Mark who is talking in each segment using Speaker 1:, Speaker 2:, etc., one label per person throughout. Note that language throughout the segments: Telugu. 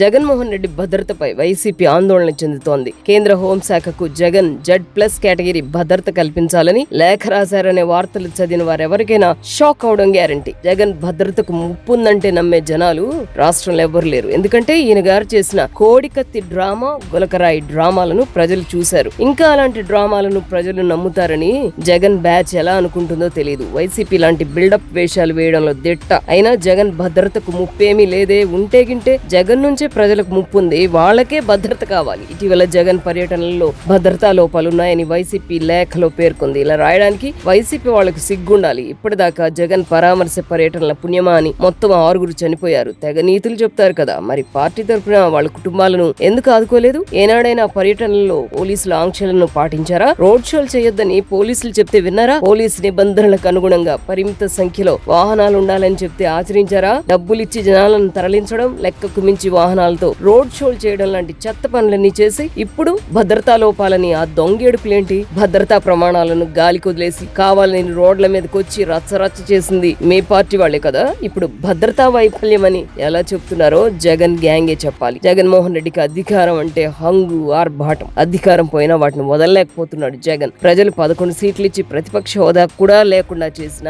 Speaker 1: జగన్మోహన్ రెడ్డి భద్రతపై వైసీపీ ఆందోళన చెందుతోంది. కేంద్ర హోంశాఖకు జగన్ జడ్ ప్లస్ కేటగిరీ భద్రత కల్పించాలని లేఖ రాశారనే వార్తలు చదివిన వారెవరికైనా షాక్ అవడం గ్యారంటీ. జగన్ భద్రతకు ముప్పుందంటే నమ్మే జనాలు రాష్ట్రంలో ఎవ్వరు లేరు. ఎందుకంటే ఈయన గారు చేసిన కోడికత్తి డ్రామా గులకరాయి డ్రామాలను ప్రజలు చూశారు. ఇంకా అలాంటి డ్రామాలను ప్రజలు నమ్ముతారని జగన్ బ్యాచ్ ఎలా అనుకుంటుందో తెలియదు వైసీపీ లాంటి బిల్డప్ వేషాలు వేయడంలో దిట్ట. అయినా జగన్ భద్రతకు ముప్పేమీ లేదే. ఉంటే గింటే జగన్ నుంచి ప్రజలకు ముప్పు ఉంది వాళ్ళకే భద్రత కావాలి. ఇటీవల జగన్ పర్యటనలో భద్రతా లోపాలున్నాయని వైసీపీ లేఖలో పేర్కొంది. ఇలా రాయడానికి వైసీపీ వాళ్ళకి సిగ్గుండాలి. ఇప్పటిదాకా జగన్ పరామర్శ పర్యటనల పుణ్యమా అని మొత్తం ఆరుగురు చనిపోయారు. తెగ నీతులు చెప్తారు కదా. మరి పార్టీ తరపున వాళ్ళ కుటుంబాలను ఎందుకు ఆదుకోలేదు? ఏనాడైనా పర్యటనలో పోలీసుల ఆంక్షలను పాటించారా? రోడ్ షోలు చేయొద్దని పోలీసులు చెప్తే విన్నారా? పోలీసు నిబంధనలకు అనుగుణంగా పరిమిత సంఖ్యలో వాహనాలు ఉండాలని చెప్తే ఆచరించారా? డబ్బులిచ్చి జనాలను తరలించడం లెక్కకు మించి వాహనాలతో రోడ్ షోలు చేయడం లాంటి చెత్త పనులన్నీ చేసి ఇప్పుడు భద్రతా లోపాలని ఆ దొంగేడుపులేంటి? భద్రతా ప్రమాణాలను గాలి కొదిలేసి కావాలని రోడ్ల మీదకి వచ్చి రచ్చరచ్చ చేసింది మీ పార్టీ వాళ్ళే కదా? ఇప్పుడు భద్రతా వైఫల్యం అని ఎలా చెప్తున్నారో జగన్ గ్యాంగే చెప్పాలి. జగన్మోహన్ రెడ్డికి అధికారం అంటే హంగు ఆర్భాటం. అధికారం పోయినా వాటిని వదలలేకపోతున్నాడు జగన్. ప్రజలు పదకొండు సీట్లు ఇచ్చి ప్రతిపక్ష హోదా కూడా లేకుండా చేసిన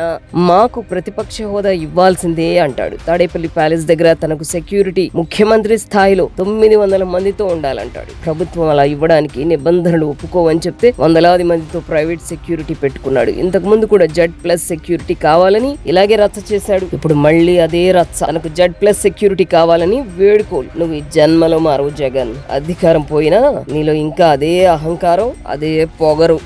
Speaker 1: మాకు ప్రతిపక్ష హోదా ఇవ్వాల్సిందే అంటాడు. తాడేపల్లి ప్యాలెస్ దగ్గర తనకు సెక్యూరిటీ ముఖ్యమంత్రి స్థాయిలో తొమ్మిది వందల మందితో ఉండాలంటాడు. ప్రభుత్వం అలా ఇవ్వడానికి నిబంధనలు ఒప్పుకోవని చెప్తే వందలాది మందితో ప్రైవేట్ సెక్యూరిటీ పెట్టుకున్నాడు. ఇంతకు ముందు కూడా జడ్ ప్లస్ సెక్యూరిటీ కావాలని ఇలాగే రచ్చ చేశాడు. ఇప్పుడు మళ్ళీ అదే రచ్చ. తనకు జడ్ ప్లస్ సెక్యూరిటీ కావాలని వేడుకోలు. నువ్వు ఈ జన్మలో మారవు జగన్. అధికారం పోయినా నీలో ఇంకా అదే అహంకారం అదే పొగరు.